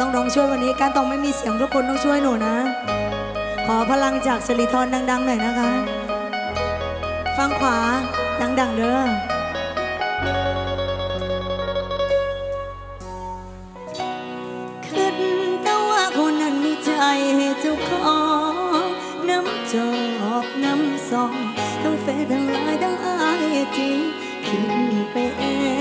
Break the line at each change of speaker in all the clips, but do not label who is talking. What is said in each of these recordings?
ต้องร้องช่วยวันนี้การต้องไม่มีเสียงทุกคนต้องช่วยหนูนะ ขอพลังจากสิริธรดัง ๆ หน่อยนะคะ ฟังขวาดัง ๆ เด้อขึ้นแต่ว่าคนนั้นมีใจให้เจ้าของน้ำจอกน้ำซอง ทั้งเฟซทั้งไลน์ทั้งไอจีคิดไปเอง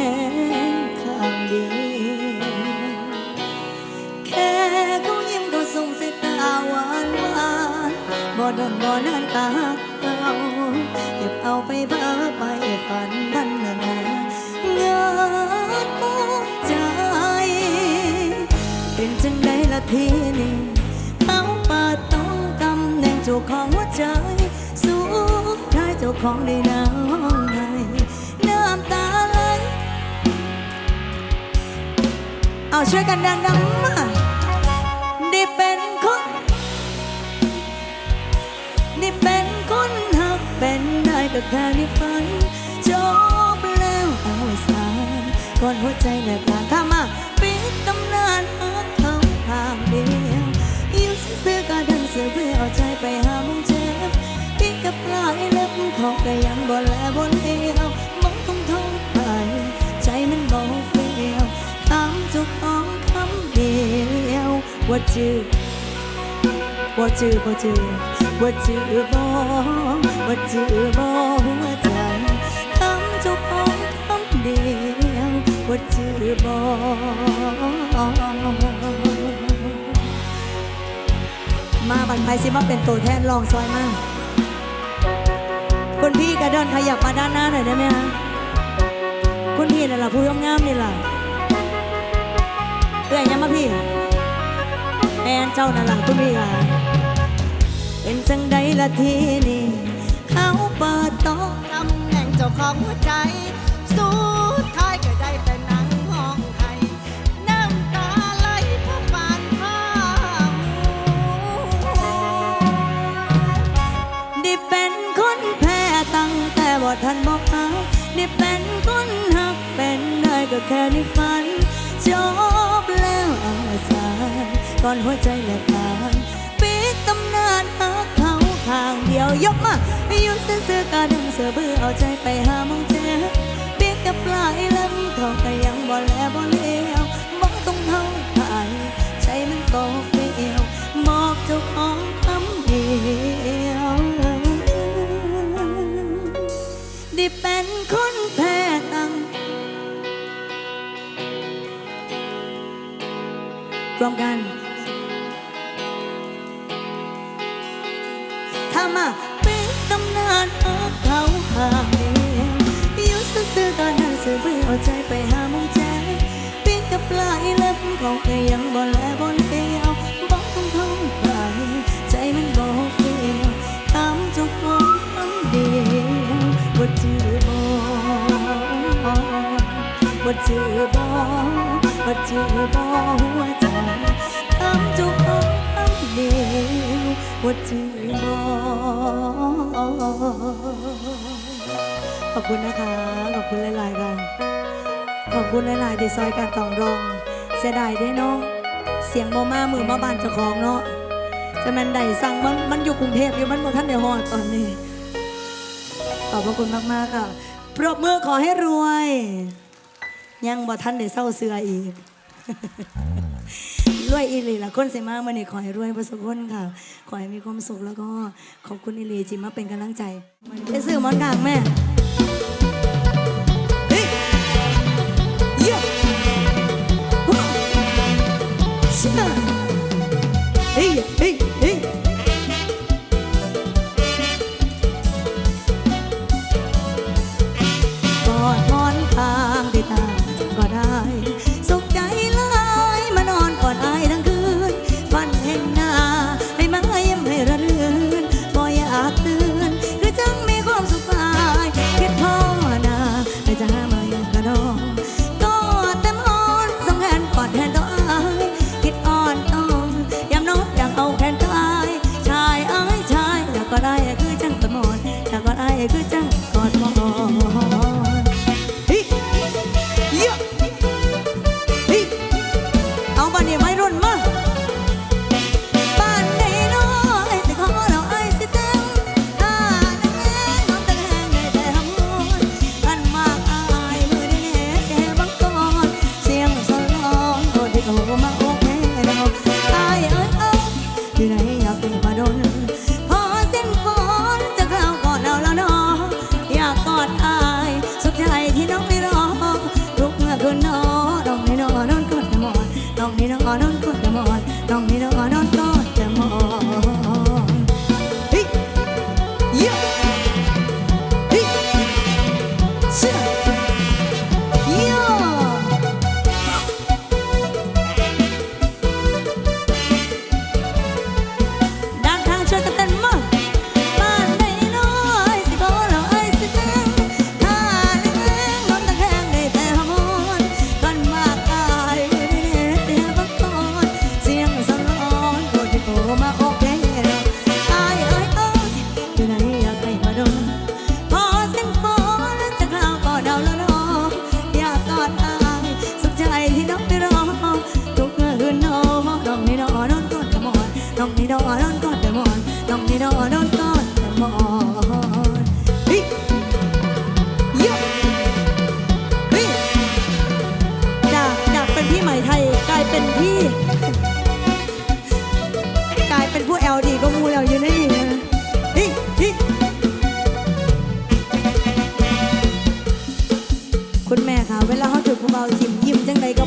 ดนบ่นานตาหักเอาเก็บเอาไปเพ้อไปฝันพันนานาเงินหัวใจ เป็นจังไดละทีนี้เขาปิดต้องตำแหน่งเจ้าของหัวใจ สุดท้ายเจ้าของได้น้องให้น้ำตาไหลเอาช่วยกันดังๆมา ได้เป็นคนหักเป็นได้ก็แค่ในฝันจบแล้วเอาสารก่อนหัวใจแหลกลางข้ามาปิดตำนานหักเขาข้างเดียวอยู่ซื่อก็ดันเสือเพื่อเอาใจไปหามุงเจ็บพี่กับปลายเล็บเขาก็ยังบ่แลบ่เลี้ยวมองคงทงไป ใจมันบ่เฟียวถามจ้าของคำเดียวว่าจือ ว่าจือบ่จือว่าจือบ่ว่าจือบ่หัวใจคำเจ้าของคำเดียวว่าจือบ่มาบันไพสิมาเป็นตัวแทนลองซอยมาคุณพี่กระเดินขยับมาด้านหน้าหน่อยได้ไหมคะคุณพี่นั่นแหละผู้ยงามนี่แหละเอื้อยยังมาพี่แอนเจ้านั่นแหละคุณพี่ค่ะ เป็นจังใดละทีนี่เขาเปิดโต๊ะ
ตำแหน่งเจ้าของหัวใจ สุดท้ายก็ได้แต่นั่งห้องไห้น้ำตาไหลเพราะปานข้าม
ได้เป็นคนแพ้ตั้งแต่บ่าทันบอกเอาได้เป็นคนหักเป็นได้ก็แค่ในฝันจบแล้วอาสาก่อนหัวใจแหลกลาน ขาข้างเดียวยกมายู่ซื่อกาดังเสือเบื่อเอาใจไปหามองเจ็บเปียกกับปลายเล่มเขาก็ยังบ่แลบ่เลี้ยวบ่ต้องเท่าไทยใจมันก็เฟียวมอบเจ้าของคำเดียวได้เป็นคนแพ้ตั้งรวมกัน ใจไปหามุงใจปีกกับปลายเล็บเขาก็ยังบ่แลบ่เลี้ยวบอกต้งท้องไปใจมันบ่เฟียวถามเจ้าของคำเดียวว่าจือบ่ว่าจือบ่ว่าจือบ่หัวใจคำเจ้าของคำเดียวว่าจือบ่ขอบคุณนะคะ ขอบคุณหลายๆกัน ขอบคุณหลายๆที่ซอยการต่องรอง เสียดายเด้เนาะเสียงบ่มามือมาบานเจ้าของเนาะจะมันได้สั่งมันมันอยู่กรุงเทพอยู่มันบ่ทันได้ฮอดตอนนี้ขอบพระคุณมาก ๆ ค่ะ ปรบมือขอให้รวย ยังบ่ทันได้เศร้าเสืออีกรวยอีลีละคนเสมามื่อนี้ขอให้รวยประสบผลค่ะ ขอให้มีความสุขแล้วก็ขอบคุณอีลีจิมาเป็นกำลังใจไปซื้อมอนกลางแม่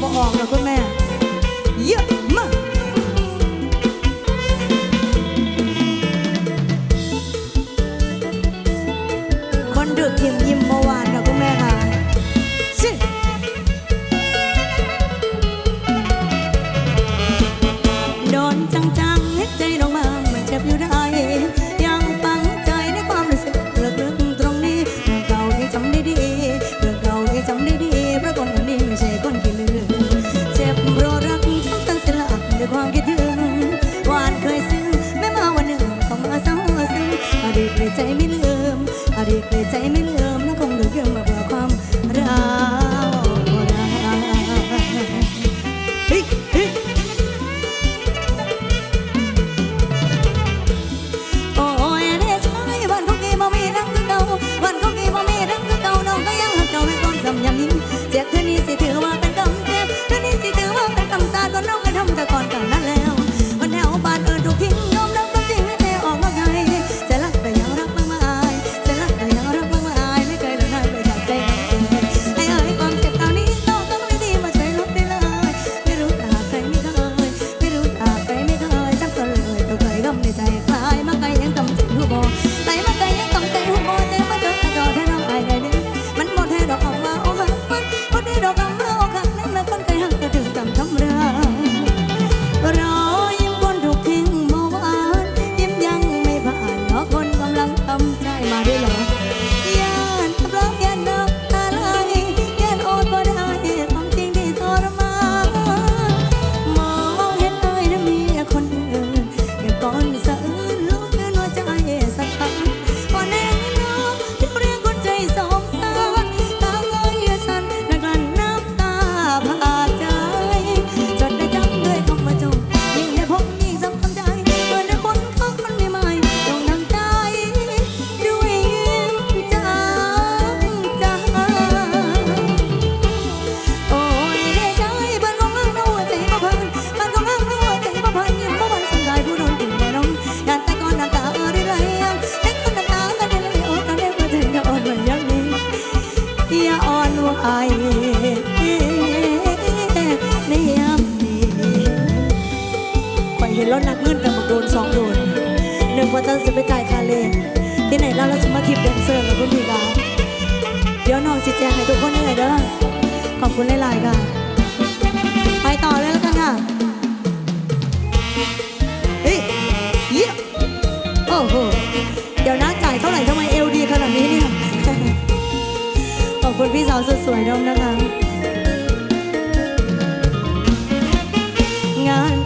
บ่ออกแล้วคุณแม่ เยอะมากคนเดือกเทียมยิ้ม ใจมัน ห็นรถนักเงินกันบักโดนสองโดนหนึ่งว่าท่านจะไปจ่ายคาเลที่ไหนเราเราจะมาทิปแดนเซอร์กับคุณพี่กาเดี๋ยวน้องสิแจงให้ทุกคนได้เลยเด้อขอบคุณหลายๆค่ะ ไปต่อเลยแล้วกันค่ะเฮ้ยเยี่โอ้โหเดี๋ยวนะจ่ายเท่าไหร่ทำไมเอลดีขนาดนี้เนี่ยขอบคุณพี่สาวสวยๆด้วยนะคะ งาน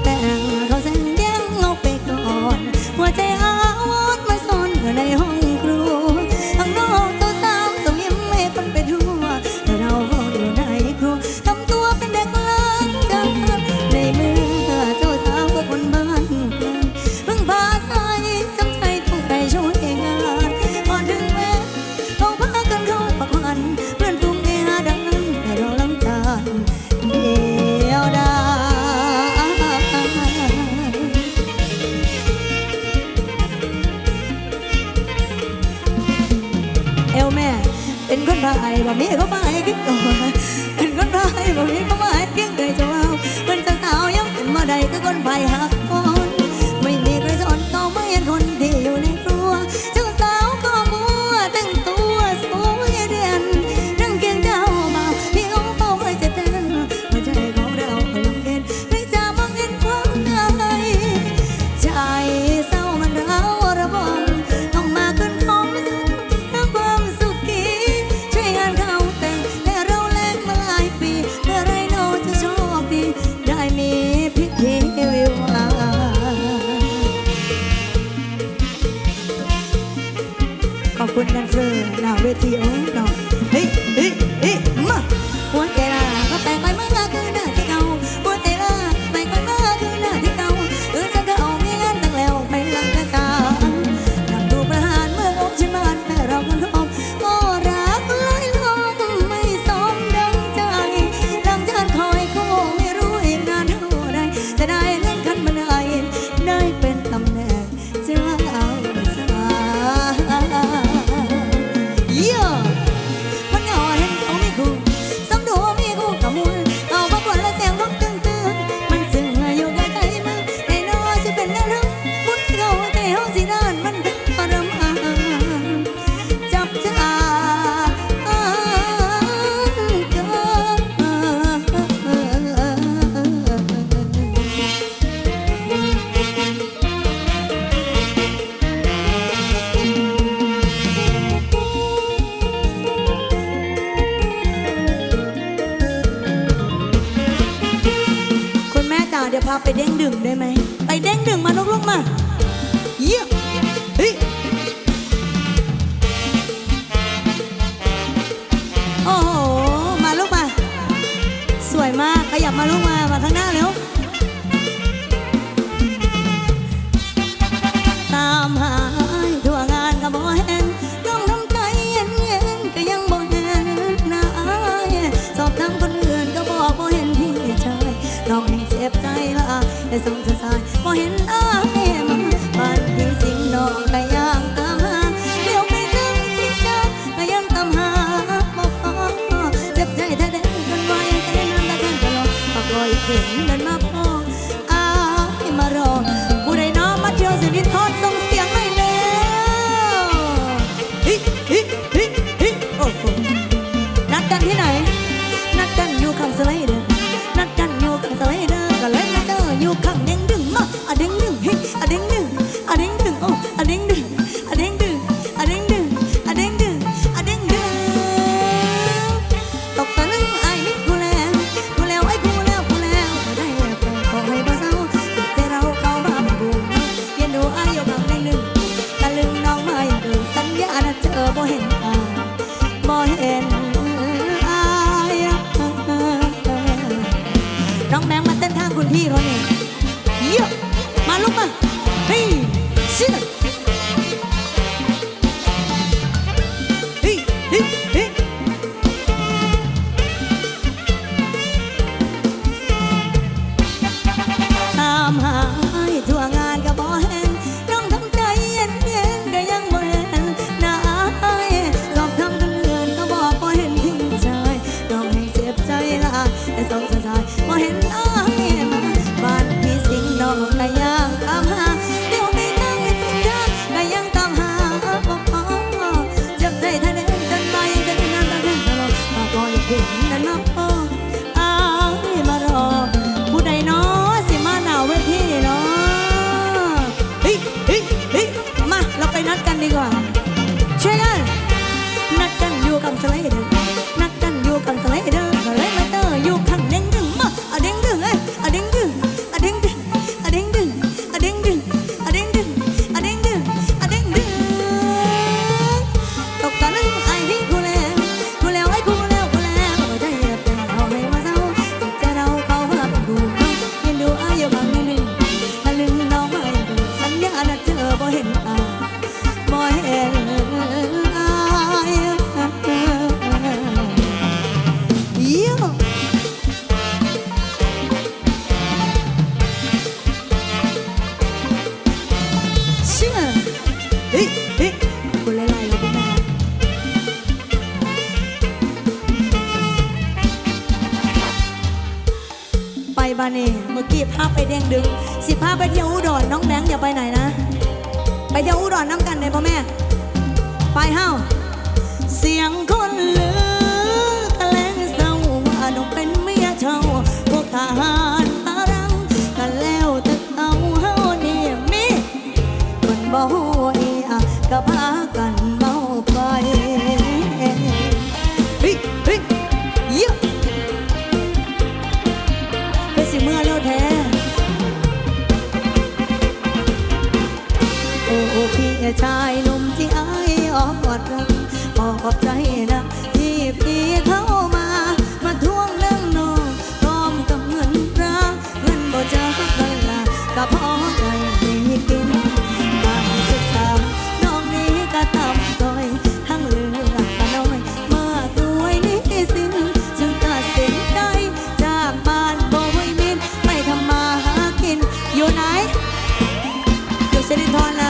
เห็น လေးက se ritorna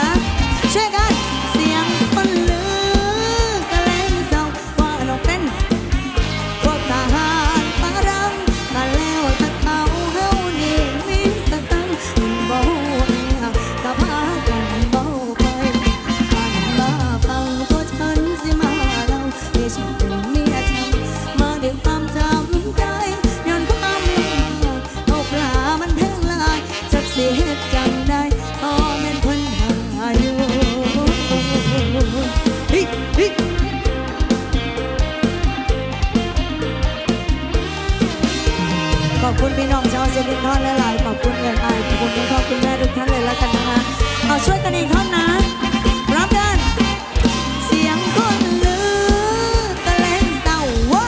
ขอบคุณพี่น้องชาวเซบุนทอนหลายๆขอบคุณเงินไอขอบคุณคุณพ่อคุณแม่ทุกท่านเลยแล้วกันนะคะเอาช่วยกันอีกท่อนนะรับกันเสียงคนลือกระเล่นเต่าว่า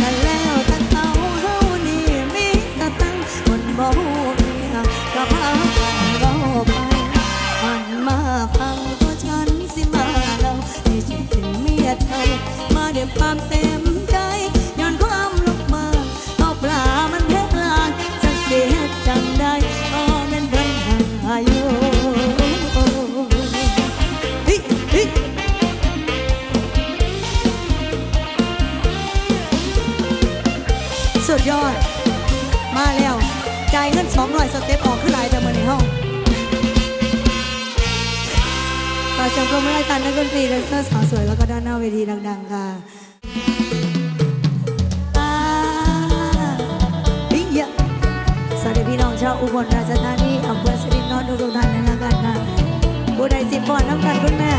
กันแล้วตั้งเต่าเฮานี่มีสตั้งคนบ่ฮู้เรียอก็พากันเไปมันมาฟังก็ฉันสิมาแล้วที่ฉันเป็นเมียเธอมาเดี๋ยวความเต็ม นเซอร์สาวสวยแล้วก็ด้านหน้าเวทีดัง ๆ ค่ะบิ๊เยอะสวัสดีพี่น้องชาวอุบลราชธานีอำเภอสิรินทร์นนทุกท่านนะคะกันนะผู้ใดสิบปอนด์น้ำกันคุณแม่